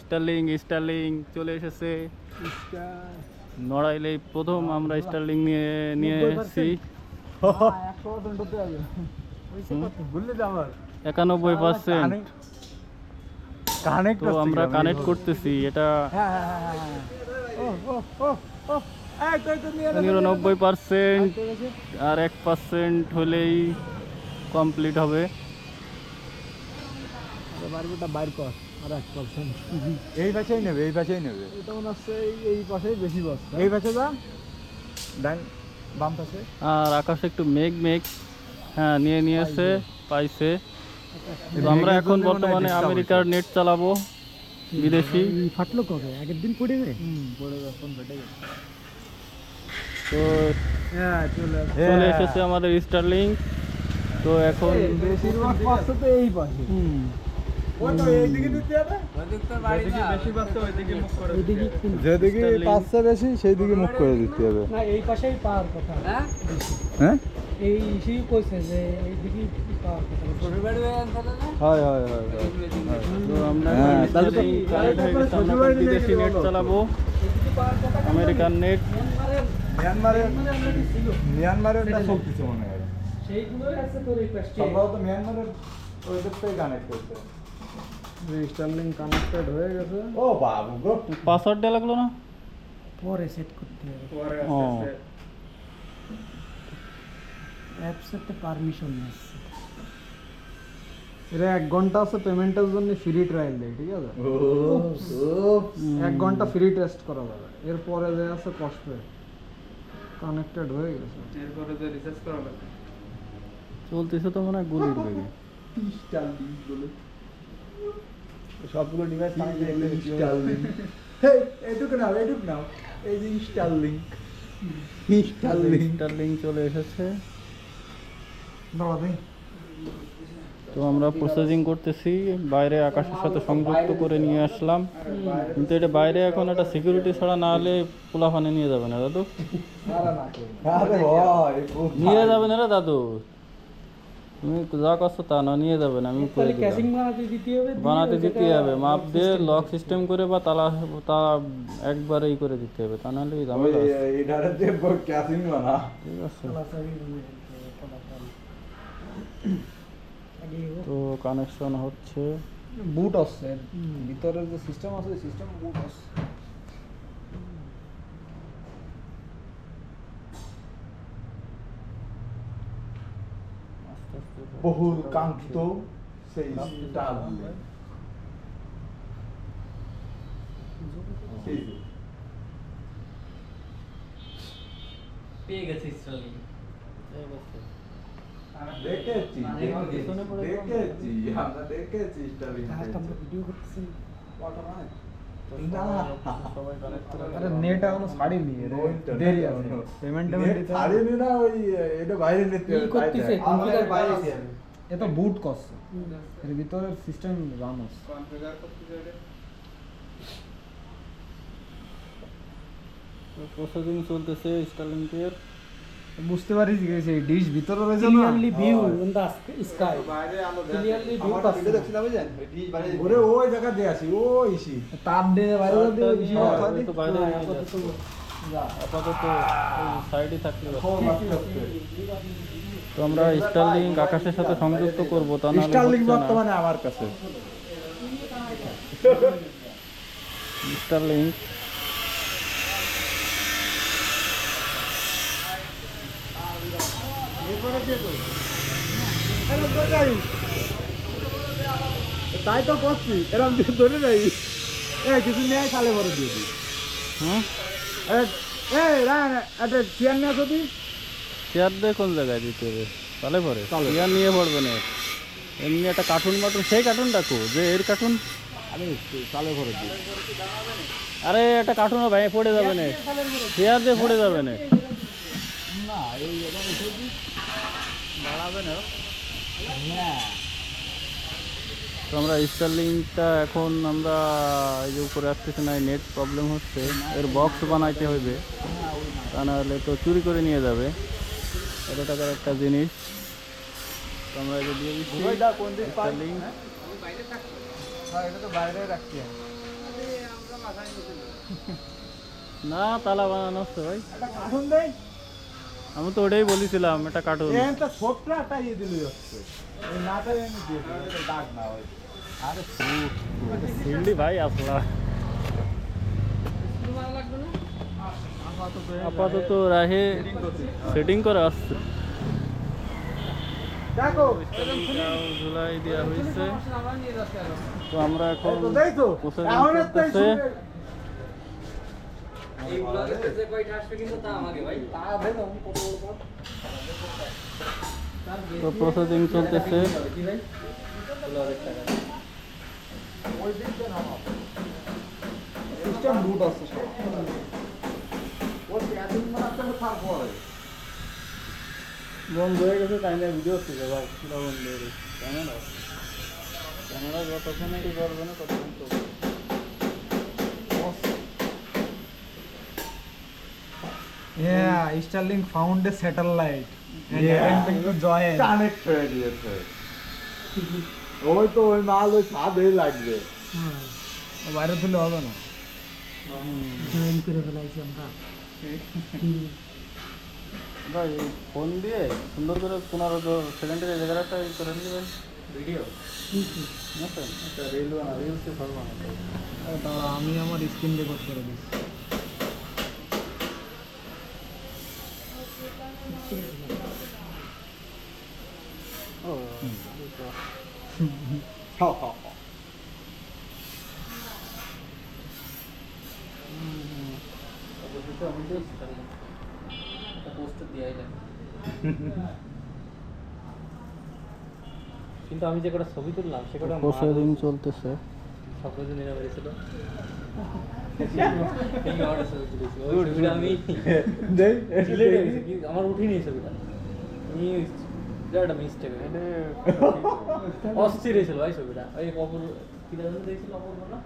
Sterling Sterling চলে এসেছে। নড়াইলে প্রথম আমরা স্টার্লিং নিয়ে নিয়ে এসেছি। আমার একানব্বই পার্সেন্ট কানেক্ট তো আমরা কানেক্ট করতেছি এটা হ্যাঁ হ্যাঁ হ্যাঁ হ্যাঁ নিরানব্বই পার্সেন্ট আর এক পার্সেন্ট হলেই কমপ্লিট হবে। বাইর কর। আর এক পার্সেন্ট এই পাশেই নেবে এই পাশেই নেবে। এটা মনে হচ্ছে এই- এই পাশেই বেশি বস এই পাশে যা ডান বাম পাশে? আর আকাশে একটু মেঘ মেঘ হ্যাঁ নিয়ে নিয়েছে পাইছে। তো আমরা এখন মনে হয় বর্তমানে আমেরিকার নেট চালাবো বিদেশি। ফাটলো কবে? আগের দিন পড়ে হুম পড়ে যখন ফেটে গেছে। তো হ্যাঁ চলে চলে এসেছে আমাদের স্টারলিং তো এখন বেশিরভাগ পাচ্ছে তো এই পাশে। হুম। যেদিকে। পাচ্ছে বেশি সেই দিকে মুখ করে দিতে হবে। না এই পাশেই পাওয়ার কথা। হ্যাঁ? এই সেই কইছে যে এইদিকে হয় হয় হয় হয় হ্যাঁ, তাহলে হয়ে বিদেশি নেট চালাবো। American net. মিয়ানমারে মিয়ানমারে ওটা চলতেছে মনে হয়। সেইগুলোই আছে তোর এই পাশে সম্ভবত মিয়ানমারের ওইদের থেকে কানেক্ট করতে স্টারলিং কানেক্টেড হয়ে গেছে। ও বাবু গো। পাসওয়ার্ড দেওয়া লাগল না? পরে সেট করতে হবে। ও। অ্যাপসেতে পারমিশন নিচ্ছে এরা এক ঘণ্টা আছে পেমেন্টের জন্য ফ্রি ট্রায়াল দেয় ঠিক আছে? এক ঘণ্টা ফ্রি টেস্ট করা যাবে। এরপরে যে আছে কষ্ট কানেক্টেড হয়ে গেছে। চলতেছে তো মনে হয় গুলির বেগে স্টারলিং বলে। সবগুলো ডিভাইস স্টারলিং হেই এটুকু নাও এটুকু নাও। এই যে স্টারলিং স্টারলিং স্টারলিং চলে এসেছে। ভাই তো আমরা প্রসেসিং করতেছি বাইরে আকাশের সাথে সংযুক্ত করে নিয়ে আসলাম। কিন্তু এটা বাইরে এখন একটা সিকিউরিটি ছাড়া না হলে পোলাফানে নিয়ে যাবে না দাদু। নিয়ে যাবে না দাদু। তুমি যা করছ তা না নিয়ে যাবে না আমি করে ক্যাশিং বানাতে দিতে হবে বানাতে দিতে হবে। মাপ দিয়ে লক সিস্টেম করে বা তালা তা একবারেই করে দিতে হবে তা নাহলে ঝামেলা আছে। এটারে দিয়ে ক্যাসিং বানা। ঠিক আছে। তো কানেকশন হচ্ছে। বুট আসছে ভিতরের যে সিস্টেম আছে সিস্টেম বুট আসছে বহু কাঙ্ক্ষিত সেই পেয়ে গেছি স্টারলিং দেখেছি মানে। দেখেছি আমরা দেখেছি স্টারলিং ভিডিও করতেছি। না সবাই কানেক্ট করে আরে নেট এখনও ছাড়িনি রে। No internet দেরি আছে। এখনও। পেমেন্ট নেট টেমেন্ট দিতে হবে। ছাড়েনি না ওই এটা বাইরে নিতে কি হবে, তাই করতেছে? কম্পিউটার বাইরে আছে। এ বুট করছে। এর ভিতরে সিস্টেম রান প্রসেসিং চলতেছে স্টারলিংকের বুঝতে পারিস গেছে এই ডিশ ভিতরে রয়েছে না? Clearly view হয়। in the sky. Clearly view আমার পাচ্ছি ভিডিও না। দেখছিলাম বুঝছেন ওরে ওই জায়গা দিয়ে আসি ওই ইসি দিয়ে বাইরে বেশি হ্যাঁ, তো বাইরে না, নিয়ে আপাতত সাইডে থাকলে তো আমরা স্টারলিং আকাশের সাথে সংযুক্ত করব তা নাহলে স্টারলিং না। বর্তমানে আমার কাছে। স্টারলিং তাই তো করছি এরকম দিয়ে ধরে যাই এ কিছু নিয়ে খালে ভরে দিয়ে দিই হুম এই রান একটা চেয়ার নিয়ে আসো তুই চেয়ার দিয়ে কোন জায়গায় দিতে হবে তাহলে পরে চেয়ার নিয়ে পড়বে না এমনি একটা কার্টুন মাটুন সেই কার্টুন ডাকো যে এর কার্টুন আমি চালে ভরে দিই আরে একটা কার্টুনও ভাই পড়ে যাবে না চেয়ার দিয়ে পড়ে যাবে না তো আমরা স্টারলিংটা এখন আমরা এই যে উপরে আসতেছি না নেট প্রবলেম হচ্ছে। এর বক্স বানাইতে হবে তা নাহলে তো চুরি করে নিয়ে যাবে। এত টাকার একটা জিনিস। আমরা এই যে দিয়ে দিচ্ছি। হ্যাঁ? এটা রাখছি না তালা বানানো হচ্ছে ভাই। আমি তো ওটাই বলেছিলাম এটা কার্টুন এখানটা ছোট্ট একটা ইয়ে দিলে হচ্ছে এই নাটা এনে দিয়ে দিলে দাগ না হয় আরে সিন্ডি ভাই আসলা আপাতত রাহে সেটিং করে আসছে দেখো স্টাইলিংটাও ঝুলাই দেওয়া হয়েছে তো আমরা এখন তো প্রসেসিং চলতেছে। সিস্টেম রুট আছে বন্ধ হয়ে গেছে তাই না? ভিডিও হচ্ছে ভাই পুরো বন্ধ হয়ে গেছে। ক্যামেরা ক্যামেরা যতক্ষণ করবে না ততক্ষণ চলবে। Yeah, Starlink found a satellite. And Yeah. attempting to join. Connect হয়ে গিয়েছে ওই তো ওই মাল ওই ছাদে লাগবে। বাইরে তুলে হবে না। জয়েন করে ফেলাইছি আমরা। ভাই ফোন দিয়ে সুন্দর করে পনেরো সেকেন্ডের জায়গাটা ই করে নেবেন। ভিডিও একটা রিল বানা রিলসে ফল বানাতে আমি আমার স্ক্রিন রেকর্ড করে দিচ্ছি। ও হাও হাও হাও। কিন্তু আমি যে কটা ছবি তুললাম সে কটা প্রসেসিং চলতেছে সব কিছু নিরাপদে ছিল এই অর্ডার ছবি তুলেছি ওই ছবিটা আমি দেই ডিলেট হয়ে গেছে কি- আমার উঠিনি ছবিটা আমি একটা মিস্টেক অস্থির হয়েছিল ভাই ছবিটা ওই অপর কি দেখছিল অপর না